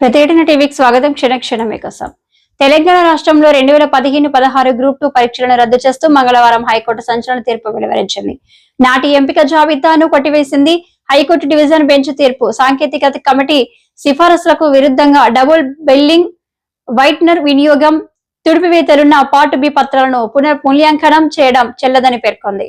ప్రతిఘటన టీవీకి స్వాగతం. క్షణక్షణమే కోసం. తెలంగాణ రాష్ట్రంలో రెండు వేల పదిహేను పదహారు గ్రూప్ టూ పరీక్షలను రద్దు చేస్తూ మంగళవారం హైకోర్టు సంచలన తీర్పు వెలువరించింది. నాటి ఎంపిక జాబితాను కొట్టివేసింది హైకోర్టు డివిజన్ బెంచ్ తీర్పు. సాంకేతికత కమిటీ సిఫారసులకు విరుద్ధంగా డబుల్ బిల్లింగ్ వైట్నర్ వినియోగం తుడిపివేతలున్న పార్ట్ బి పత్రాలను పునర్మూల్యాంకనం చేయడం చెల్లదని పేర్కొంది.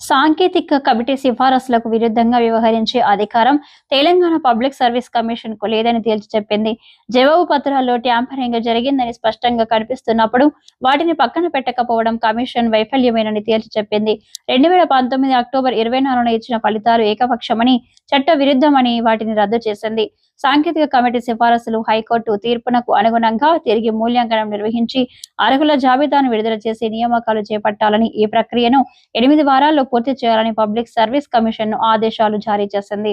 సాంకేతిక కమిటీ సిఫారసులకు విరుద్ధంగా వ్యవహరించే అధికారం తెలంగాణ పబ్లిక్ సర్వీస్ కమిషన్కు లేదని తేల్చి చెప్పింది. జవాబు పత్రాల్లో ట్యాంపరింగ్ జరిగిందని స్పష్టంగా కనిపిస్తున్నప్పుడు వాటిని పక్కన పెట్టకపోవడం కమిషన్ వైఫల్యమేనని తేల్చి చెప్పింది. రెండు వేల పంతొమ్మిది అక్టోబర్ ఇరవై నాలుగున ఇచ్చిన ఫలితాలు ఏకపక్షమని చట్ట విరుద్ధమని వాటిని రద్దు చేసింది. సాంకేతిక కమిటీ సిఫారసులు హైకోర్టు తీర్పునకు అనుగుణంగా తిరిగి మూల్యాంకనం నిర్వహించి అర్హుల జాబితాను విడుదల చేసి నియామకాలు చేపట్టాలని ఈ ప్రక్రియను ఎనిమిది వారాల్లో పూర్తి చేయాలని పబ్లిక్ సర్వీస్ కమిషన్ ఆదేశాలు జారీ చేసింది.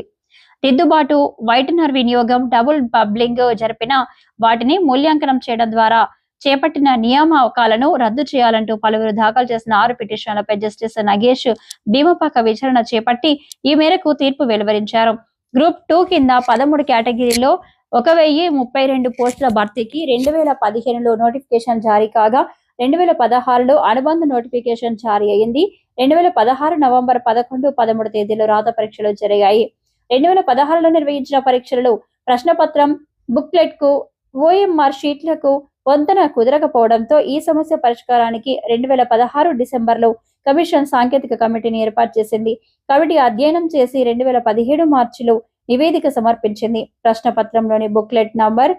దిద్దుబాటు వైటనర్ వినియోగం డబుల్ బబ్లింగ్ జరిపిన వాటిని మూల్యాంకనం చేయడం ద్వారా చేపట్టిన నియామకాలను రద్దు చేయాలంటూ పలువురు దాఖలు చేసిన ఆరు పిటిషన్లపై జస్టిస్ నగేష్ భీమపాక విచారణ చేపట్టి ఈ మేరకు తీర్పు వెలువరించారు. గ్రూప్ టూ కింద పదమూడు కేటగిరీలో ఒక వెయ్యి ముప్పై రెండు పోస్టుల భర్తీకి రెండు వేల పదిహేనులో నోటిఫికేషన్ జారీ కాగా రెండు వేల పదహారులో అనుబంధ నోటిఫికేషన్ జారీ అయింది. రెండు వేల పదహారు నవంబర్ పదకొండు పదమూడు తేదీలో రాత పరీక్షలు జరిగాయి. రెండు వేల పదహారులో నిర్వహించిన పరీక్షలలో ప్రశ్నపత్రం బుక్లెట్కు ఓఎంఆర్ షీట్లకు వంతెన కుదరకపోవడంతో ఈ సమస్య పరిష్కారానికి రెండు వేల పదహారు డిసెంబర్లో కమిషన్ సాంకేతిక కమిటీని ఏర్పాటు చేసింది. కమిటీ అధ్యయనం చేసి రెండు వేల పదిహేడు మార్చిలో నివేదిక సమర్పించింది. ప్రశ్నపత్రంలోని బుక్లెట్ నంబర్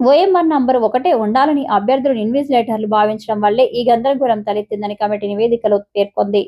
ఓఎంఆర్ నంబర్ ఒకటే ఉండాలని అభ్యర్థులు ఇన్విజిలేటర్లు భావించడం వల్లే ఈ గందరగోళం తలెత్తిందని కమిటీ నివేదికలో పేర్కొంది.